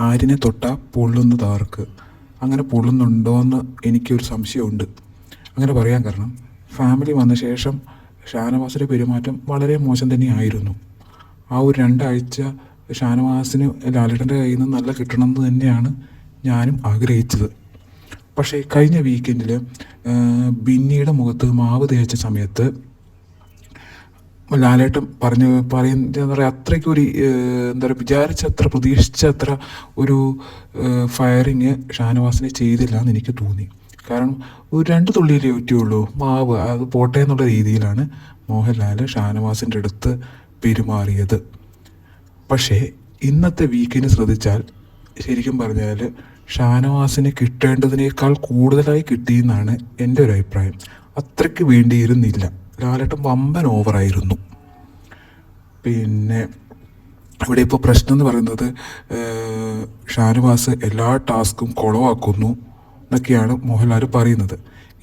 ആര്യനെ തൊട്ടാൽ പൊള്ളുന്നതാർക്ക് അങ്ങനെ പൊള്ളുന്നുണ്ടോ എന്ന് എനിക്കൊരു സംശയമുണ്ട്. അങ്ങനെ പറയാൻ കാരണം ഫാമിലി വന്ന ശേഷം ഷാനവാസിന്റെ പെരുമാറ്റം വളരെ മോശം തന്നെയായിരുന്നു. ആ ഒരു രണ്ടാഴ്ച ഷാനവാസിന് ലാലേട്ടന്റെ കയ്യിൽ നിന്ന് നല്ല കിട്ടണമെന്ന് തന്നെയാണ് ഞാനും ആഗ്രഹിച്ചത്. പക്ഷേ കഴിഞ്ഞ വീക്കെൻഡിൽ ബിന്നിയുടെ മുഖത്ത് മാവ് തേച്ച സമയത്ത് ലാലേട്ടൻ പറഞ്ഞു പറയുന്ന എന്താ പറയുക അത്രയ്ക്കൊരു ഒരു എന്താ പറയുക വിചാരിച്ചത്ര പ്രതീക്ഷിച്ചത്ര ഒരു ഫയറിങ് ഷാനവാസിനെ ചെയ്തില്ല എന്ന് എനിക്ക് തോന്നി. കാരണം ഒരു രണ്ട് തുള്ളിയിലേ പറ്റുള്ളൂ. മാവ് അത് പോട്ടെ എന്നുള്ള രീതിയിലാണ് മോഹൻലാൽ ഷാനവാസിന്റെ അടുത്ത് പെരുമാറിയത്. പക്ഷേ ഇന്നത്തെ വീക്കിന് ശ്രദ്ധിച്ചാൽ ശരിക്കും പറഞ്ഞാൽ ഷാനവാസിന് കിട്ടേണ്ടതിനേക്കാൾ കൂടുതലായി കിട്ടിയെന്നാണ് എന്റെ ഒരു അഭിപ്രായം. അത്രയ്ക്ക് വേണ്ടിയിരുന്നില്ല. ലാലേട്ടൻ വമ്പൻ ഓവറായിരുന്നു. പിന്നെ ഇവിടെ ഇപ്പോൾ പ്രശ്നം എന്ന് പറയുന്നത് ഷാനുവാസ് എല്ലാ ടാസ്കും കുളവാക്കുന്നു എന്നൊക്കെയാണ് മോഹൻലാൽ പറയുന്നത്.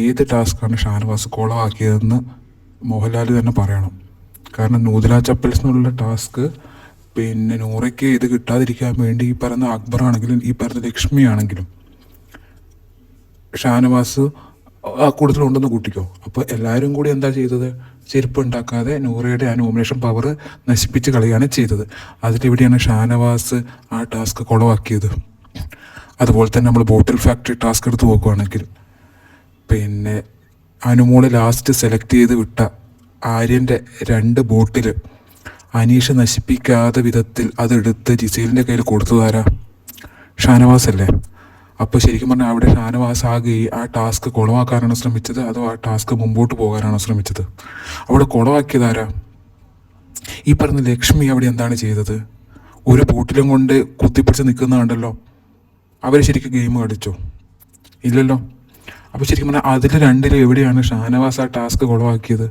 ഏത് ടാസ്ക്കാണ് ഷാനുവാസ് കുളവാക്കിയതെന്ന് മോഹൻലാൽ തന്നെ പറയണം. കാരണം നൂതല ചപ്പൽസ് എന്നുള്ള ടാസ്ക് പിന്നെ നൂറയ്ക്ക് ഇത് കിട്ടാതിരിക്കാൻ വേണ്ടി ഈ പറയുന്ന അക്ബർ ആണെങ്കിലും ഈ പറയുന്ന ലക്ഷ്മി ആണെങ്കിലും ഷാനവാസ് ആ കൂട്ടത്തിലുണ്ടെന്ന് കൂട്ടിക്കോ. അപ്പോൾ എല്ലാവരും കൂടി എന്താ ചെയ്തത്? ചെരുപ്പ് ഉണ്ടാക്കാതെ നൂറയുടെ ആ നോമിനേഷൻ പവർ നശിപ്പിച്ച് കളയാണ് ചെയ്തത്. അതിലെവിടെയാണ് ഷാനവാസ് ആ ടാസ്ക് കുളവാക്കിയത്. അതുപോലെ തന്നെ നമ്മൾ ബോട്ടിൽ ഫാക്ടറി ടാസ്ക് എടുത്ത് നോക്കുവാണെങ്കിൽ പിന്നെ അനുമോൾ ലാസ്റ്റ് സെലക്ട് ചെയ്ത് വിട്ട ആര്യന്റെ രണ്ട് ബോട്ടിൽ അനീഷ് നശിപ്പിക്കാത്ത വിധത്തിൽ അതെടുത്ത് ജിസേലിന്റെ കയ്യിൽ കൊടുത്തതാരാ ഷാനവാസ് അല്ലേ അപ്പോൾ ശരിക്കും പറഞ്ഞാൽ അവിടെ ഷാനവാസ് ആകെ ആ ടാസ്ക് കുളമാക്കാനാണ് ശ്രമിച്ചത്? അതോ ആ ടാസ്ക് മുമ്പോട്ട് പോകാനാണോ ശ്രമിച്ചത്? അവിടെ കുളമാക്കിയതാരാ ഈ പറഞ്ഞ ലക്ഷ്മി അവിടെ എന്താണ് ചെയ്തത്? ഒരു ബോട്ടിലും കൊണ്ട് കുത്തിപ്പിടിച്ച് നിൽക്കുന്നതുണ്ടല്ലോ അവർ ശരിക്കും ഗെയിം കളിച്ചോ? ഇല്ലല്ലോ. അപ്പോൾ ശരിക്കും പറഞ്ഞാൽ അതിൽ രണ്ടിലും എവിടെയാണ് ഷാനവാസ് ആ ടാസ്ക് കുളവാക്കിയത്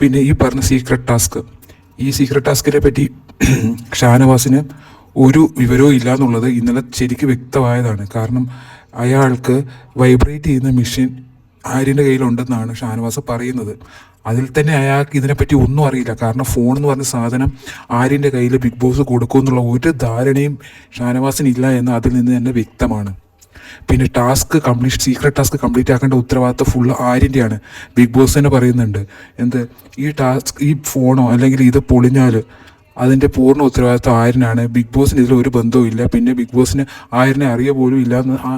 പിന്നെ ഈ പറഞ്ഞ സീക്രട്ട് ടാസ്ക് ഈ സീക്രട്ട് ടാസ്കിനെ പറ്റി ഷാനവാസിന് ഒരു വിവരവും ഇല്ല എന്നുള്ളത് ഇന്നലെ ശരിക്ക് വ്യക്തമായതാണ്. കാരണം അയാൾക്ക് വൈബ്രേറ്റ് ചെയ്യുന്ന മെഷീൻ ആര്യന്റെ കയ്യിലുണ്ടെന്നാണ് ഷാനവാസ് പറയുന്നത്. അതിൽ തന്നെ അയാൾക്ക് ഇതിനെപ്പറ്റി ഒന്നും അറിയില്ല. കാരണം ഫോൺ എന്ന് പറഞ്ഞ സാധനം ആര്യന്റെ കയ്യിൽ ബിഗ് ബോസ് കൊടുക്കുമെന്നുള്ള ഒരു ധാരണയും ഷാനവാസിന് ഇല്ല എന്ന് അതിൽ നിന്ന് തന്നെ വ്യക്തമാണ്. പിന്നെ task complete secret task complete ആക്കേണ്ട ഉത്തരവാദിത്തം ഫുൾ ആര്യന്റെയാണ്. ബിഗ് ബോസ് തന്നെ പറയുന്നുണ്ട്. എന്ത്? ഈ ടാസ്ക് ഈ ഫോണോ അല്ലെങ്കിൽ ഇത് പൊളിഞ്ഞാൽ അതിന്റെ പൂർണ ഉത്തരവാദിത്വം ആയിരനാണ് ബിഗ് ബോസിന് ഇതിൽ ഒരു ബന്ധവും ഇല്ല. പിന്നെ ബിഗ് ബോസിന് ആയിരനെ അറിയ പോലും ഇല്ല എന്ന് ആ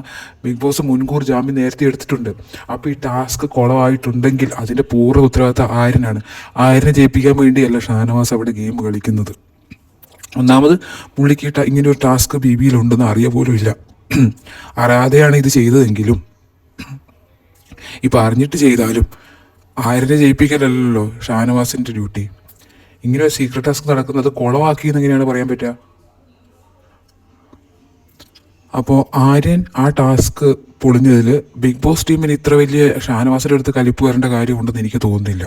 ബിഗ് ബോസ് മുൻകൂർ ജാമ്യം നേരത്തെ എടുത്തിട്ടുണ്ട്. അപ്പോൾ ഈ ടാസ്ക് കുളമായിട്ടുണ്ടെങ്കിൽ അതിന്റെ പൂർണ ഉത്തരവാദിത്വം ആയിരനാണ് ആയിരനെ ജയിപ്പിക്കാൻ വേണ്ടിയല്ല ഷാനവാസ് അവിടെ ഗെയിം കളിക്കുന്നത്. ഒന്നാമത് പുള്ളിക്ക് ഇങ്ങനെ ഒരു ടാസ്ക് ബി ബിയിലുണ്ടെന്ന് അറിയ പോലും ഇല്ല. അറിയാതെയാണ് ഇത് ചെയ്തതെങ്കിലും ഇപ്പം അറിഞ്ഞിട്ട് ചെയ്താലും ആയിരനെ ജയിപ്പിക്കലല്ലോ ഷാനവാസിന്റെ ഡ്യൂട്ടി. ഇങ്ങനെ ഒരു സീക്രട്ട് ടാസ്ക് നടക്കുന്നത് കുളവാക്കിയെന്ന് എങ്ങനെയാണ് പറയാൻ പറ്റുക? അപ്പോൾ ആര്യൻ ആ ടാസ്ക് പൊളിഞ്ഞതിൽ ബിഗ് ബോസ് ടീമിന് ഇത്ര വലിയ ഷാനവാസിന്റെ അടുത്ത് കലിപ്പ് വരേണ്ട കാര്യമുണ്ടെന്ന് എനിക്ക് തോന്നുന്നില്ല.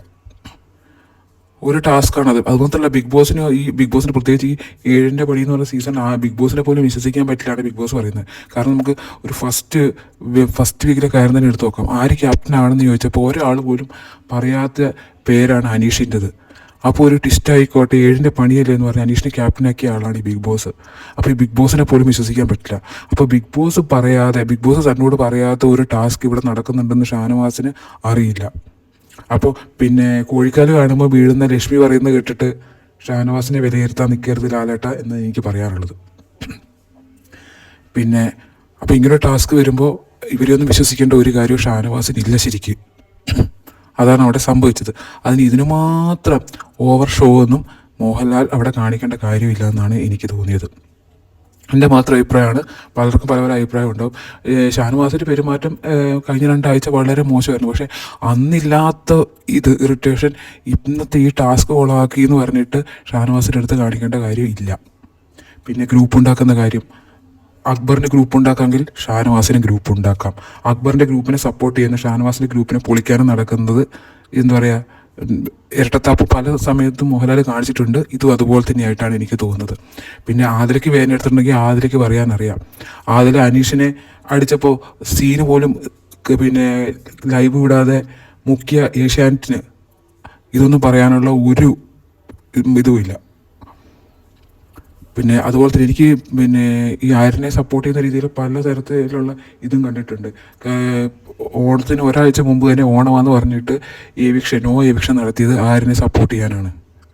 ഒരു ടാസ്ക്കാണ് അത് അതുമാത്രമല്ല ബിഗ് ബോസിന് ഈ ബിഗ് ബോസിന് പ്രത്യേകിച്ച് ഈ ഏഴിന്റെ പടി എന്ന് പറയുന്ന സീസൺ ആ ബിഗ് ബോസിനെ പോലും വിശ്വസിക്കാൻ പറ്റില്ലാണ് ബിഗ് ബോസ് പറയുന്നത്. കാരണം നമുക്ക് ഒരു ഫസ്റ്റ് ഫസ്റ്റ് വീക്കിലെ കാര്യം തന്നെ എടുത്ത് നോക്കാം. ആര് ക്യാപ്റ്റൻ ആണെന്ന് ചോദിച്ചപ്പോൾ ഒരാൾ പോലും പറയാത്ത പേരാണ് അനീഷിന്റെത് അപ്പോൾ ഒരു ട്വിസ്റ്റ് ആയിക്കോട്ടെ ഏഴിന്റെ പണിയല്ലേ എന്ന് പറഞ്ഞാൽ അനീഷിനെ ക്യാപ്റ്റനാക്കിയ ആളാണ് ഈ ബിഗ് ബോസ്. അപ്പോൾ ഈ ബിഗ് ബോസിനെ പോലും വിശ്വസിക്കാൻ പറ്റില്ല. അപ്പോൾ ബിഗ് ബോസ് പറയാതെ ബിഗ് ബോസ് തന്നോട് പറയാത്ത ഒരു ടാസ്ക് ഇവിടെ നടക്കുന്നുണ്ടെന്ന് ഷാനവാസിന് അറിയില്ല. അപ്പോൾ പിന്നെ കോഴിക്കാൽ കാണുമ്പോൾ വീഴുന്ന ലക്ഷ്മി പറയുന്നത് കേട്ടിട്ട് ഷാനവാസിനെ വിലയിരുത്താൻ നിൽക്കരുത് ലാലേട്ട എന്ന് എനിക്ക് പറയാറുള്ളത്. പിന്നെ അപ്പോൾ ഇങ്ങനെ ടാസ്ക് വരുമ്പോൾ ഇവരെയൊന്നും വിശ്വസിക്കേണ്ട ഒരു കാര്യവും ഷാനവാസിന് ഇല്ല ശരിക്ക്. അതാണ് അവിടെ സംഭവിച്ചത്. അതിന് ഇതിനു മാത്രം ഓവർ ഷോ ഒന്നും മോഹൻലാൽ അവിടെ കാണിക്കേണ്ട കാര്യമില്ല എന്നാണ് എനിക്ക് തോന്നിയത്. എന്റെ മാത്രം അഭിപ്രായമാണ്. പലർക്കും പല പല അഭിപ്രായം ഉണ്ടാവും. ഷാനുവാസിന്റെ പെരുമാറ്റം കഴിഞ്ഞ രണ്ടാഴ്ച വളരെ മോശമായിരുന്നു. പക്ഷേ അന്നില്ലാത്ത ഇത് ഇറിറ്റേഷൻ ഇന്നത്തെ ഈ ടാസ്ക് ഓളാക്കി എന്ന് പറഞ്ഞിട്ട് ഷാനുവാസിന്റെ അടുത്ത് കാണിക്കേണ്ട കാര്യം ഇല്ല. പിന്നെ ഗ്രൂപ്പ് ഉണ്ടാക്കുന്ന കാര്യം അക്ബറിന് ഗ്രൂപ്പ് ഉണ്ടാക്കാമെങ്കിൽ ഷാനവാസിന് ഗ്രൂപ്പ് ഉണ്ടാക്കാം. അക്ബറിന്റെ ഗ്രൂപ്പിനെ സപ്പോർട്ട് ചെയ്യുന്ന ഷാനവാസിന്റെ ഗ്രൂപ്പിനെ പൊളിക്കാനും നടക്കുന്നത് എന്താ പറയുക ഇരട്ടത്താപ്പ് പല സമയത്തും മോഹൻലാൽ കാണിച്ചിട്ടുണ്ട്. ഇതും അതുപോലെ തന്നെയായിട്ടാണ് എനിക്ക് തോന്നുന്നത്. പിന്നെ ആതിരയ്ക്ക് വേദന എടുത്തിട്ടുണ്ടെങ്കിൽ ആതിരയ്ക്ക് പറയാനറിയാം. ആതിര അനീഷിനെ അടിച്ചപ്പോൾ സീന് പോലും പിന്നെ ലൈവ് വിടാതെ മുഖ്യ ഏഷ്യാനെറ്റിന് ഇതൊന്നും പറയാനുള്ള ഒരു ഇതുമില്ല. പിന്നെ അതുപോലെ തന്നെ എനിക്ക് പിന്നെ ഈ ആയിരനെ സപ്പോർട്ട് ചെയ്യുന്ന രീതിയിൽ പല തരത്തിലുള്ള ഇതും കണ്ടിട്ടുണ്ട്. ഓണത്തിന് ഒരാഴ്ച മുമ്പ് തന്നെ ഓണമാന്ന് പറഞ്ഞിട്ട് എവിക്ഷൻ നോ എവിക്ഷൻ നടത്തിയത് ആയിരനെ സപ്പോർട്ട് ചെയ്യാനാണ്.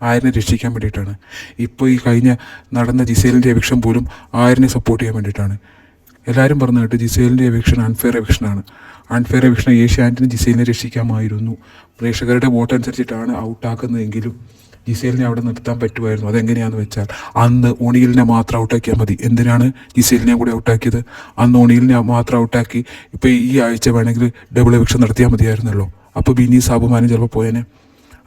ആയിരനെ രക്ഷിക്കാൻ വേണ്ടിയിട്ടാണ്. ഇപ്പോൾ ഈ കഴിഞ്ഞ നടന്ന ജിസേലിന്റെ എവിക്ഷൻ പോലും ആയിരനെ സപ്പോർട്ട് ചെയ്യാൻ വേണ്ടിയിട്ടാണ്. എല്ലാവരും പറഞ്ഞു കേട്ട് ജിസേലിന്റെ എവിക്ഷൻ അൺഫെയർ എവിക്ഷനാണ് അൺഫെയർ എവിക്ഷൻ ഏഷ്യാനെറ്റിന് ജിസേലിനെ രക്ഷിക്കാമായിരുന്നു. പ്രേക്ഷകരുടെ വോട്ട് അനുസരിച്ചിട്ടാണ് ഔട്ടാക്കുന്നതെങ്കിലും ജിസേലിനെ അവിടെ നിർത്താൻ പറ്റുമായിരുന്നു. അതെങ്ങനെയാണെന്ന് വെച്ചാൽ അന്ന് ഒണിയിലിനെ മാത്രം ഔട്ടാക്കിയാൽ മതി. എന്തിനാണ് ജിസേലിനെ കൂടി ഔട്ടാക്കിയത്? അന്ന് ഒണിയിലിനെ മാത്രം ഔട്ടാക്കി ഇപ്പോൾ ഈ ആഴ്ച വേണമെങ്കിൽ ഡബിൾ എവിക്ഷൻ നടത്തിയാൽ മതിയായിരുന്നല്ലോ. അപ്പോൾ ബിന്നി സാബുമാനും ചിലപ്പോൾ പോയേനെ.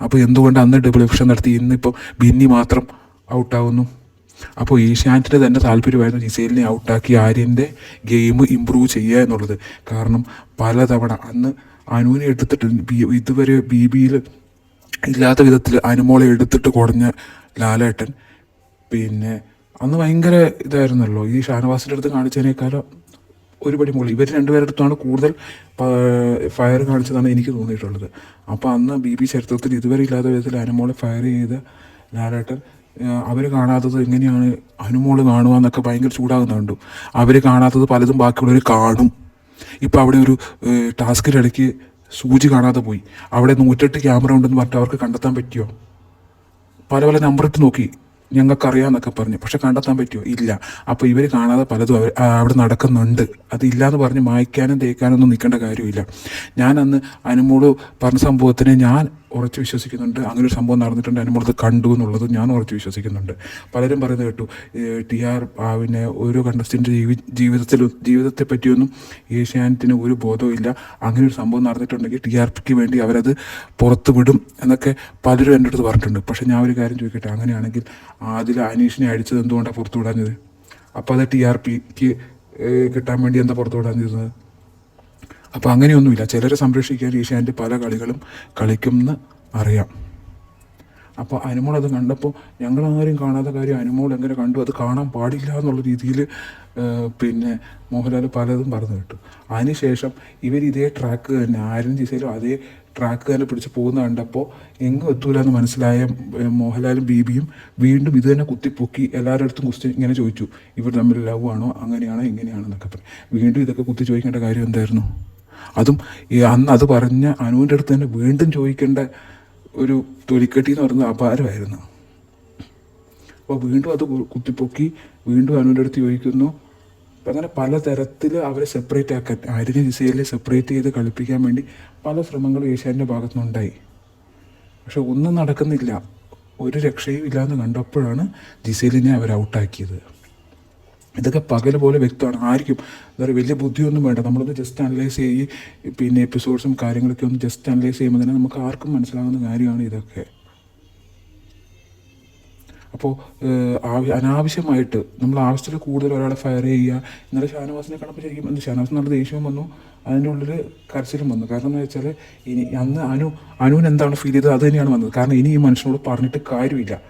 അപ്പോൾ എന്തുകൊണ്ട് അന്ന് ഡബിൾ എവിക്ഷൻ നടത്തി? ഇന്നിപ്പോൾ ബിന്നി മാത്രം ഔട്ടാവുന്നു. അപ്പോൾ ഏഷ്യാനെറ്റിന് തന്നെ താല്പര്യമായിരുന്നു ജിസേലിനെ ഔട്ടാക്കി ആര്യന്റെ ഗെയിം ഇമ്പ്രൂവ് ചെയ്യുക എന്നുള്ളത്. കാരണം പലതവണ അന്ന് അനുവിനെ എടുത്തിട്ട് ഇതുവരെ ബി ബിയിൽ ഇല്ലാത്ത വിധത്തിൽ അനുമോളെ എടുത്തിട്ട് കുടഞ്ഞ ലാലേട്ടൻ. പിന്നെ അന്ന് ഭയങ്കര ഇതായിരുന്നല്ലോ. ഈ ഷാനവാസിന്റെ അടുത്ത് കാണിച്ചതിനേക്കാളും ഒരുപടി മുകളിൽ. ഇവർ രണ്ടുപേരുടെ അടുത്താണ് കൂടുതൽ ഫയർ കാണിച്ചതാണ് എനിക്ക് തോന്നിയിട്ടുള്ളത്. അപ്പോൾ അന്ന് ബി ബി ചരിത്രത്തിൽ ഇതുവരെ ഇല്ലാത്ത വിധത്തിൽ അനുമോളെ ഫയർ ചെയ്ത ലാലേട്ടൻ അവർ കാണാത്തത് എങ്ങനെയാണ് അനുമോൾ കാണുക എന്നൊക്കെ ഭയങ്കര ചൂടാകുന്നുണ്ട്. അവർ കാണാത്തത് പലതും ബാക്കിയുള്ളവർ കാണും. ഇപ്പം അവിടെ ഒരു ടാസ്കിനിടയ്ക്ക് സൂചി കാണാതെ പോയി. അവിടെ നൂറ്റെട്ട് ക്യാമറ ഉണ്ടെന്ന് പറഞ്ഞിട്ട് അവർക്ക് കണ്ടെത്താൻ പറ്റിയോ? പല പല നമ്പർ ഇട്ട് നോക്കി. ഞങ്ങൾക്കറിയാമെന്നൊക്കെ പറഞ്ഞു. പക്ഷെ കണ്ടെത്താൻ പറ്റുമോ ഇല്ല. അപ്പോൾ ഇവർ കാണാതെ പലതും അവർ അവിടെ നടക്കുന്നുണ്ട്. അതില്ല എന്ന് പറഞ്ഞ് മായ്ക്കാനും തേക്കാനൊന്നും നിൽക്കേണ്ട കാര്യമില്ല. ഞാൻ അന്ന് അനുമോൾ പറഞ്ഞ സംഭവത്തിന് ഞാൻ ഉറച്ചു വിശ്വസിക്കുന്നുണ്ട്. അങ്ങനെ ഒരു സംഭവം നടന്നിട്ടുണ്ട്. അനുമോളത് കണ്ടു എന്നുള്ളത് ഞാൻ ഉറച്ചു വിശ്വസിക്കുന്നുണ്ട്. പലരും പറയുന്നത് കേട്ടു ടി ആർ പിന്നെ ഓരോ കണ്ടസ്റ്റന്റ് ജീവി ജീവിതത്തിൽ ജീവിതത്തെ പറ്റിയൊന്നും ഏഷ്യാനെറ്റിന് ഒരു ബോധവും ഇല്ല. അങ്ങനെ ഒരു സംഭവം നടന്നിട്ടുണ്ടെങ്കിൽ ടി ആർ പിക്ക് വേണ്ടി അവരത് പുറത്ത് വിടും എന്നൊക്കെ പലരും എന്റെ അടുത്ത് പറഞ്ഞിട്ടുണ്ട്. പക്ഷേ ഞാൻ ഒരു കാര്യം ചോദിക്കട്ടെ? അങ്ങനെയാണെങ്കിൽ ആദ്യം അനീഷിനെ അടിച്ചത് എന്തുകൊണ്ടാണ് പുറത്തു വിടാഞ്ഞത്? അപ്പോൾ അത് ടി ആർ പിക്ക് കിട്ടാൻ വേണ്ടി എന്താ പുറത്തു വിടാഞ്ഞിരുന്നത്? അപ്പോൾ അങ്ങനെയൊന്നുമില്ല. ചിലരെ സംരക്ഷിക്കാൻ ഏഷ്യാന്റെ പല കളികളും കളിക്കുമെന്ന് അറിയാം. അപ്പോൾ അനുമോൾ അത് കണ്ടപ്പോൾ ഞങ്ങളാരും കാണാത്ത കാര്യം അനുമോൾ എങ്ങനെ കണ്ടു? അത് കാണാൻ പാടില്ല എന്നുള്ള രീതിയിൽ പിന്നെ മോഹൻലാൽ പലതും പറഞ്ഞു കേട്ടു. അതിനുശേഷം ഇവർ ഇതേ ട്രാക്ക് തന്നെ ആരും ജിസയിലും അതേ ട്രാക്ക് തന്നെ പിടിച്ച് പോകുന്ന കണ്ടപ്പോൾ എങ്ങും എത്തൂല എന്ന് മനസ്സിലായ മോഹൻലാലും ബീബിയും വീണ്ടും ഇത് തന്നെ കുത്തിപ്പൊക്കി എല്ലാവരുടെ അടുത്തും ക്വസ്റ്റ്യൻ ഇങ്ങനെ ചോദിച്ചു. ഇവർ തമ്മിൽ ലവ് ആണോ? അങ്ങനെയാണോ? ഇങ്ങനെയാണോ എന്നൊക്കെ പറഞ്ഞു. വീണ്ടും ഇതൊക്കെ കുത്തി ചോദിക്കേണ്ട കാര്യം എന്തായിരുന്നു? അതും ഈ അന്ന് അത് പറഞ്ഞ അനുവിന്റെ അടുത്ത് തന്നെ വീണ്ടും ചോദിക്കേണ്ട ഒരു തൊലിക്കെട്ടി എന്ന് പറയുന്നത് അപാരമായിരുന്നു. അപ്പോൾ വീണ്ടും അത് കുത്തിപ്പൊക്കി വീണ്ടും അനുവിന്റെ അടുത്ത് ചോദിക്കുന്നു. അങ്ങനെ പലതരത്തിൽ അവരെ സെപ്പറേറ്റ് ആക്കാൻ ആര്യനെ ജിസയിലെ സെപ്പറേറ്റ് ചെയ്ത് കളിപ്പിക്കാൻ വേണ്ടി പല ശ്രമങ്ങളും ഏഷ്യാന്റെ ഭാഗത്തുനിന്നുണ്ടായി പക്ഷെ ഒന്നും നടക്കുന്നില്ല. ഒരു രക്ഷയും ഇല്ലാന്ന് കണ്ടപ്പോഴാണ് ജിസേലിനെ അവർ ഔട്ടാക്കിയത് ഇതൊക്കെ പകൽ പോലെ വ്യക്തമാണ്. ആയിരിക്കും. പറയുക വലിയ ബുദ്ധിയൊന്നും വേണ്ട. നമ്മളൊന്ന് ജസ്റ്റ് അനലൈസ് ചെയ്യി പിന്നെ എപ്പിസോഡ്സും കാര്യങ്ങളൊക്കെ ഒന്ന് ജസ്റ്റ് അനലൈസ് ചെയ്യുമ്പോൾ തന്നെ നമുക്ക് ആർക്കും മനസ്സിലാകുന്ന കാര്യമാണ് ഇതൊക്കെ. അപ്പോൾ അനാവശ്യമായിട്ട് നമ്മൾ ആവശ്യത്തിൽ കൂടുതൽ ഒരാളെ ഫയർ ചെയ്യുക. ഇന്നലെ ഷാനവാസിനെ കണ്ടപ്പോൾ ശരിക്കും എന്ത് ഷാനവാസ് നല്ല ദേഷ്യവും വന്നു. അതിന്റെ ഉള്ളിൽ കരച്ചിലും വന്നു. കാരണം എന്ന് വെച്ചാൽ ഇനി അന്ന് അനു അനുവിന് എന്താണ് ഫീൽ ചെയ്തത്? അത് തന്നെയാണ് വന്നത്. കാരണം ഇനി ഈ മനുഷ്യനോട് പറഞ്ഞിട്ട് കാര്യമില്ല.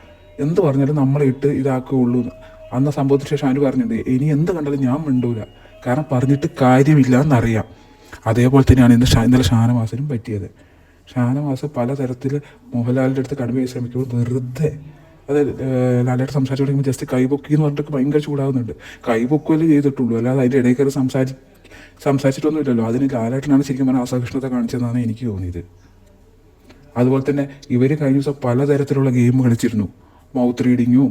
എന്ത് പറഞ്ഞാലും നമ്മളെ ഇട്ട് ഇതാക്കുകയുള്ളൂ. അന്ന് സംഭവത്തിന് ശേഷം അവർ പറഞ്ഞിട്ടുണ്ട് ഇനി എന്ത് കണ്ടാലും ഞാൻ മിണ്ടൂല. കാരണം പറഞ്ഞിട്ട് കാര്യമില്ല എന്നറിയാം അതേപോലെ തന്നെയാണ് ഇന്ന് ഇന്നലെ ഷാനവാസിനും പറ്റിയത്. ഷാനവാസ് പലതരത്തിൽ മോഹൻലാലിന്റെ അടുത്ത് കടുവയെ ശ്രമിക്കുമ്പോൾ വെറുതെ അത് ലാലായിട്ട് സംസാരിച്ചു തുടങ്ങുമ്പോൾ ജസ്റ്റ് കൈപൊക്കി എന്ന് പറഞ്ഞിട്ട് ഭയങ്കര ചൂടാകുന്നുണ്ട് കൈപൊക്കുമല്ലേ ചെയ്തിട്ടുള്ളൂ. അല്ലാതെ അതിന്റെ ഇടയിൽ കയറി സംസാരി സംസാരിച്ചിട്ടൊന്നുമില്ലല്ലോ. അതിന് ലാലായിട്ടാണ് ശരിക്കും പറഞ്ഞാൽ അസഹിഷ്ണുത കാണിച്ചതെന്നാണ് എനിക്ക് തോന്നിയത്. അതുപോലെ തന്നെ ഇവർ കഴിഞ്ഞ ദിവസം പലതരത്തിലുള്ള ഗെയിം കളിച്ചിരുന്നു. മൗത്ത് റീഡിങ്ങും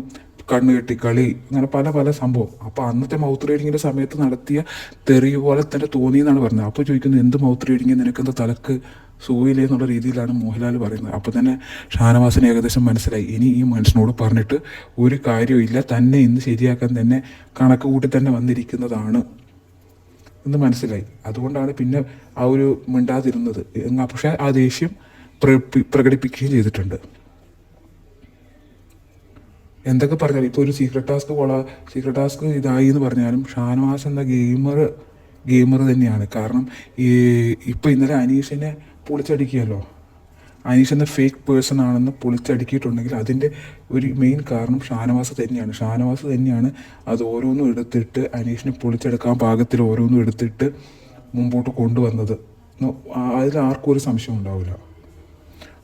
കണ്ണ് കെട്ടി കളി അങ്ങനെ പല പല സംഭവം. അപ്പോൾ അന്നത്തെ മൗത്ത് റീഡിങ്ങിന്റെ സമയത്ത് നടത്തിയ തെറി പോലെ തന്നെ തോന്നി എന്നാണ് പറഞ്ഞത് അപ്പോൾ ചോദിക്കുന്നത് എന്ത് മൗത്ത് റീഡിങ് നിനക്കെന്ത് തലക്ക് സൂയില്ലേ എന്നുള്ള രീതിയിലാണ് മോഹൻലാൽ പറയുന്നത്. അപ്പോൾ തന്നെ ഷാനവാസിന് ഏകദേശം മനസ്സിലായി. ഇനി ഈ മനുഷ്യനോട് പറഞ്ഞിട്ട് ഒരു കാര്യമില്ല തന്നെ ഇന്ന് ശരിയാക്കാൻ തന്നെ കണക്ക് കൂട്ടി തന്നെ വന്നിരിക്കുന്നതാണ് എന്ന് മനസ്സിലായി. അതുകൊണ്ടാണ് പിന്നെ ആ ഒരു മിണ്ടാതിരുന്നത്. പക്ഷേ ആ ദേഷ്യം പ്രകടിപ്പി- പ്രകടിപ്പിക്കുകയും ചെയ്തിട്ടുണ്ട്. എന്തൊക്കെ പറഞ്ഞാലും ഇപ്പോൾ ഒരു സീക്രട്ട് ടാസ്ക് കൊള സീക്രട്ട് ടാസ്ക് ഇതായി എന്ന് പറഞ്ഞാലും ഷാനവാസ് എന്ന ഗെയിമർ ഗെയിമർ തന്നെയാണ്. കാരണം ഈ ഇപ്പോൾ ഇന്നലെ അനീഷിനെ പൊളിച്ചടിക്കുകയല്ലോ. അനീഷ് എന്ന ഫേക്ക് പേഴ്സൺ ആണെന്ന് പൊളിച്ചടുക്കിയിട്ടുണ്ടെങ്കിൽ അതിന്റെ ഒരു മെയിൻ കാരണം ഷാനവാസ് തന്നെയാണ്. ഷാനവാസ് തന്നെയാണ് അത് ഓരോന്നും എടുത്തിട്ട് അനീഷിനെ പൊളിച്ചെടുക്കാൻ പാകത്തിൽ ഓരോന്നും എടുത്തിട്ട് മുമ്പോട്ട് കൊണ്ടുവന്നത്. ന്ന് അതിൽ ആർക്കും ഒരു സംശയം ഉണ്ടാവില്ല.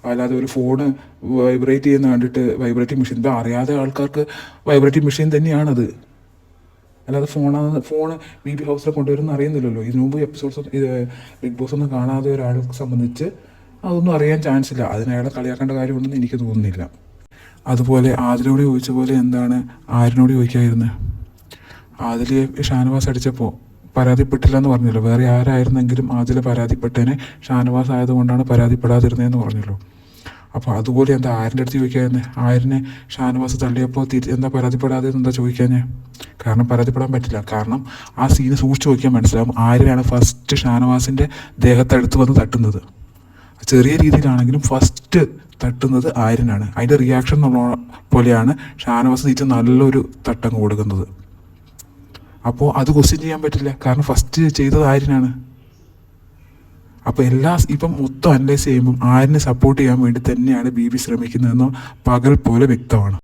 അല്ലാതെ ഒരു ഫോണ് വൈബ്രേറ്റ് ചെയ്യുന്ന കണ്ടിട്ട് വൈബ്രേറ്റിംഗ് മെഷീൻ ഇപ്പം അറിയാതെ ആൾക്കാർക്ക് വൈബ്രേറ്റിംഗ് മെഷീൻ തന്നെയാണത്. അല്ലാതെ ഫോണാണ് ഫോൺ ബി ബി ഹൗസിൽ കൊണ്ടുവരുന്ന അറിയുന്നില്ലല്ലോ. ഇതിനു മുമ്പ് എപ്പിസോഡ്സ് ഇത് ബിഗ് ബോസ് ഒന്നും കാണാതെ ഒരാൾക്ക് സംബന്ധിച്ച് അതൊന്നും അറിയാൻ ചാൻസ് ഇല്ല. അതിന് അയാളെ കളിയാക്കേണ്ട കാര്യമുണ്ടെന്ന് എനിക്ക് തോന്നുന്നില്ല. അതുപോലെ ആദിലോട് ചോദിച്ച പോലെ എന്താണ് ആരിനോട് ചോദിക്കായിരുന്നു? ആദിൽ ഷാനവാസ് അടിച്ചപ്പോൾ പരാതിപ്പെട്ടില്ല എന്ന് പറഞ്ഞല്ലോ. വേറെ ആരായിരുന്നെങ്കിലും ആദിൽ പരാതിപ്പെട്ടതിന് ഷാനവാസ് ആയതുകൊണ്ടാണ് പരാതിപ്പെടാതിരുന്നതെന്ന് പറഞ്ഞല്ലോ. അപ്പോൾ അതുപോലെ എന്താ ആരിന്റെ അടുത്ത് ചോദിക്കാതെ ആരിനെ ഷാനവാസ് തള്ളിയപ്പോൾ തിരി എന്താ പരാതിപ്പെടാതെ എന്താ ചോദിക്കാഞ്ഞേ കാരണം പരാതിപ്പെടാൻ പറ്റില്ല. കാരണം ആ സീന് സൂക്ഷിച്ച് നോക്കിയാൽ മനസ്സിലാവും ആര്യനാണ് ഫസ്റ്റ് ഷാനവാസിന്റെ ദേഹത്തടുത്ത് വന്ന് തട്ടുന്നത്. ചെറിയ രീതിയിലാണെങ്കിലും ഫസ്റ്റ് തട്ടുന്നത് ആര്യനാണ്. അതിന്റെ റിയാക്ഷൻ എന്നുള്ള പോലെയാണ് ഷാനവാസ് തിരിച്ച് നല്ലൊരു തട്ടങ്ങ് കൊടുക്കുന്നത്. അപ്പോൾ അത് ക്വസ്റ്റ്യൻ ചെയ്യാൻ പറ്റില്ല. കാരണം ഫസ്റ്റ് ചെയ്തത് ആര്യനാണ്. അപ്പോൾ എല്ലാ ഇപ്പം മൊത്തം അനലൈസ് ചെയ്യുമ്പം ആരിനെ സപ്പോർട്ട് ചെയ്യാൻ വേണ്ടി തന്നെയാണ് ബി ബി ശ്രമിക്കുന്നതെന്ന് പകൽ പോലെ വ്യക്തമാണ്.